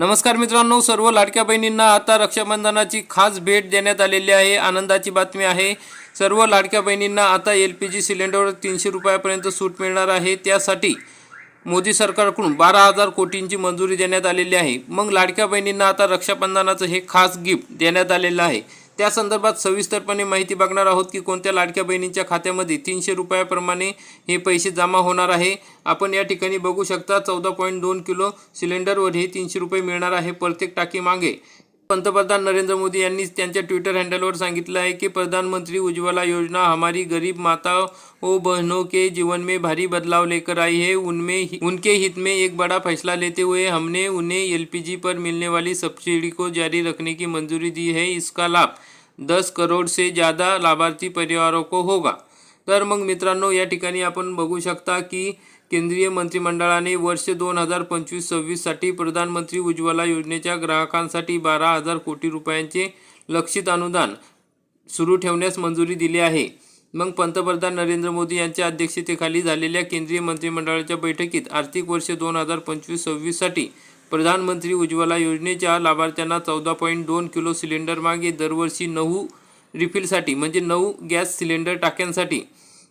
नमस्कार मित्रांनो सर्व लाडक्या बहिणींना आता रक्षाबंधनाची खास भेट देण्यात आलेली आहे. आनंदाची बातमी आहे. सर्व लाडक्या बहिणींना आता एल पी जी सिलेंडरवर तीनशे रुपयापर्यंत सूट मिळणार आहे. त्यासाठी मोदी सरकारकडून बारा हजार कोटींची मंजुरी देण्यात आलेली आहे. मग लाडक्या बहिणींना आता रक्षाबंधनाचं हे खास गिफ्ट देण्यात आलेलं आहे. त्या संदर्भात सविस्तरपणे माहिती बघणार आहोत की कोणत्या लाडक्या बहिणींच्या खात्यामध्ये तीनशे रुपयाप्रमाणे हे पैसे जमा होणार आहे. आपण या ठिकाणी बघू शकता चौदा पॉईंट दोन किलो सिलेंडरवर हे तीनशे रुपये मिळणार आहे. प्रत्येक टाकी मागे पंतप्रधान नरेंद्र मोदी यांनी त्यांच्या ट्विटर हँडलवर सांगितलं आहे की प्रधानमंत्री उज्ज्वला योजना हमारी गरीब माता ओ बहनों के जीवन में भारी बदलाव लेकर आई है। उनमें उनके हित में एक बड़ा फैसला लेते हुए हमने उन्हें एलपीजी पर मिलने वाली सब्सिडी को जारी रखने की मंजूरी दी है। इसका लाभ दस करोड से ज़्यादा लाभार्थी परिवारों को होगा। तर मग मित्रांनो या ठिकाणी आपण बघू शकता की केंद्रीय मंत्रिमंडळाने वर्ष दोन हजार पंचवीस सव्वीससाठी प्रधानमंत्री उज्ज्वला योजनेच्या ग्राहकांसाठी बारा हजार कोटी रुपयांचे लक्षित अनुदान सुरू ठेवण्यास मंजुरी दिली आहे. मग पंतप्रधान नरेंद्र मोदी यांच्या अध्यक्षतेखाली झालेल्या केंद्रीय मंत्रिमंडळाच्या बैठकीत आर्थिक वर्ष दोन हजार पंचवीस सव्वीससाठी प्रधानमंत्री उज्ज्वला योजनेच्या लाभार्थ्यांना चौदा पॉईंट दोन किलो सिलेंडर मागे दरवर्षी नऊ रिफिलसाठी म्हणजे नऊ गॅस सिलेंडर टाक्यांसाठी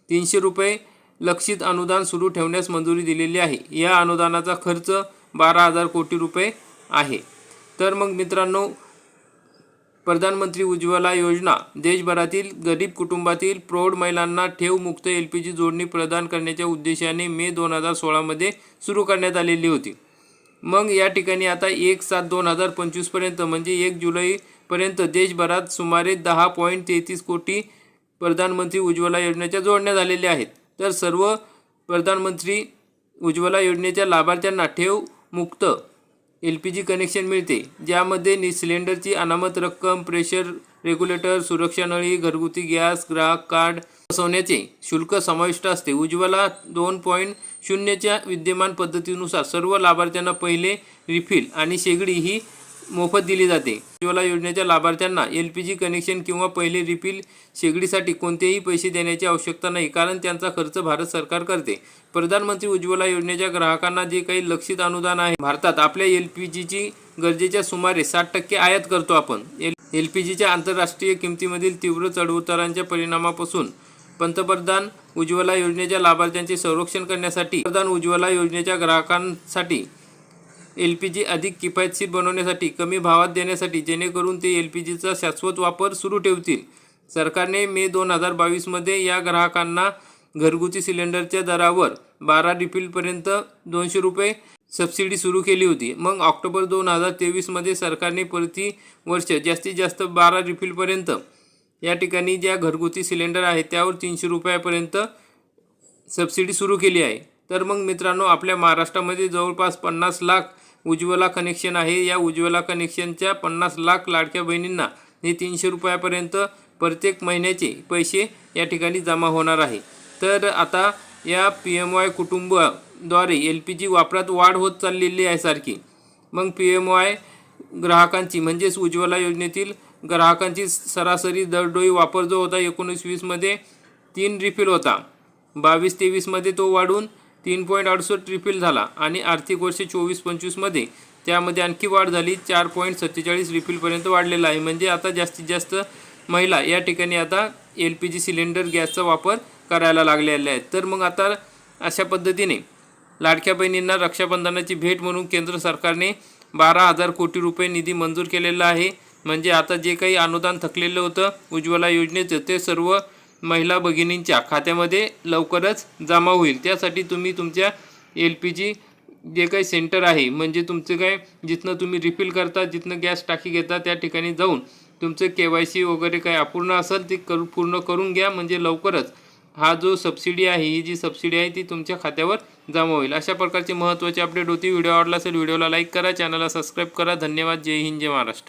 तीनशे रुपये लक्षित अनुदान सुरू ठेवण्यास मंजुरी दिलेली आहे. या अनुदानाचा खर्च बारा हजार कोटी रुपये आहे. तर मग मित्रांनो प्रधानमंत्री उज्ज्वला योजना देशभरातील गरीब कुटुंबातील प्रौढ महिलांना ठेवमुक्त एल पी जी जोडणी प्रदान करण्याच्या उद्देशाने मे दोन हजार सोळामध्ये सुरू करण्यात आलेली होती. मग या ठिकाणी आता एक सात दोन हजार पंचवीसपर्यंत म्हणजे एक जुलैपर्यंत देशभरात सुमारे दहा पॉईंट तेहतीस कोटी प्रधानमंत्री उज्ज्वला योजनेच्या जोडण्या झालेल्या आहेत. तर सर्व प्रधानमंत्री उज्ज्वला योजनेच्या लाभार्थ्यांना ठेव मुक्त. एल पी जी कनेक्शन मिळते. ज्यामध्ये नि सिलेंडरची अनामत रक्कम प्रेशर रेग्युलेटर सुरक्षा नळी घरगुती गॅस ग्राहक कार्ड बसवण्याचे शुल्क समाविष्ट असते. उज्ज्वला दोन पॉईंट शून्यच्या विद्यमान पद्धतीनुसार सर्व लाभार्थ्यांना पहिले रिफिल आणि शेगडी ही मोफत दिली जाते. उज्ज्वला योजनेच्या लाभार्थ्यांना एल पी जी कनेक्शन किंवा पहिले रिफिल शेगडीसाठी कोणतेही पैसे देण्याची आवश्यकता नाही कारण त्यांचा खर्च भारत सरकार करते. प्रधानमंत्री उज्ज्वला योजनेच्या ग्राहकांना जे काही लक्षित अनुदान आहे भारतात आपल्या एल पी जीची गरजेच्या सुमारे साठ टक्के आयात करतो आपण. एल एल पी जीच्या आंतरराष्ट्रीय किमतीमधील तीव्र चढउतारांच्या परिणामापासून पंतप्रधान उज्ज्वला योजनेच्या लाभार्थ्यांचे संरक्षण करण्यासाठी प्रधान उज्ज्वला योजनेच्या ग्राहकांसाठी एल पी जी अधिक किफायतशीर बनवण्यासाठी कमी भावात देण्यासाठी जेणेकरून ते एल पी जीचा शाश्वत वापर सुरू ठेवतील. सरकारने मे दोन हजार बावीसमध्ये या ग्राहकांना घरगुती सिलेंडरच्या दरावर बारा रिफिलपर्यंत दोनशे रुपये सबसिडी सुरू केली होती. मग ऑक्टोबर दोन हजार तेवीसमध्ये सरकारने प्रति वर्ष जास्तीत जास्त बारा रिफिलपर्यंत या ठिकाणी ज्या घरगुती सिलेंडर आहे त्यावर तीनशे रुपयापर्यंत सबसिडी सुरू केली आहे. तर मग मित्रांनो आपल्या महाराष्ट्रामध्ये जवळपास पन्नास लाख उज्ज्वला कनेक्शन आहे. या उज्ज्वला कनेक्शनच्या पन्नास लाख लाडक्या बहिणींना हे तीनशे रुपयापर्यंत प्रत्येक महिन्याचे पैसे या ठिकाणी जमा होणार आहे. तर आता या पी एम वाय कुटुंबाद्वारे एल पी जी वापरात वाढ होत चाललेली आहे सारखी. मग पी एम वाय ग्राहकांची म्हणजेच उज्ज्वला योजनेतील ग्राहकांची सरासरी दरडोई वापर जो होता एकोणीस वीसमध्ये तीन रिफिल होता. बावीस तेवीसमध्ये तो वाढून तीन पॉईंट अडुसष्ट रिफिल झाला आणि आर्थिक वर्ष चोवीस पंचवीसमध्ये त्यामध्ये आणखी वाढ झाली चार पॉईंट सत्तेचाळीस रिफिलपर्यंत वाढलेला आहे. म्हणजे आता जास्तीत जास्त महिला या ठिकाणी आता एल पी जी सिलेंडर गॅसचा वापर करायला लागलेले आहेत. तर मग आता अशा पद्धतीने लाडक्या बहिणींना रक्षाबंधनाची भेट म्हणून केंद्र सरकारने बारा हजार कोटी रुपये निधी मंजूर केलेला आहे. म्हणजे आता जे काही अनुदान थकलेलं होतं उज्ज्वला योजनेचं ते सर्व महिला भगिनींच्या खात्यामध्ये लवकरच जमा होईल. त्यासाठी तुम्ही तुमच्या एल पी जी जे काही सेंटर आहे म्हणजे तुमचं काय जिथनं तुम्ही रिफिल करता जिथनं गॅस टाकी घेता त्या ठिकाणी जाऊन तुमचं के वाय सी वगैरे काय अपूर्ण असेल ते करू पूर्ण करून घ्या म्हणजे लवकरच हा जो सबसिडी आहे ही जी सबसिडी आहे ती तुमच्या खात्यावर जमा होईल. अशा प्रकारची महत्त्वाची अपडेट होती. व्हिडिओ आवडला असेल व्हिडिओला लाईक करा चॅनलला सबस्क्राईब करा. धन्यवाद. जय हिंद जय महाराष्ट्र.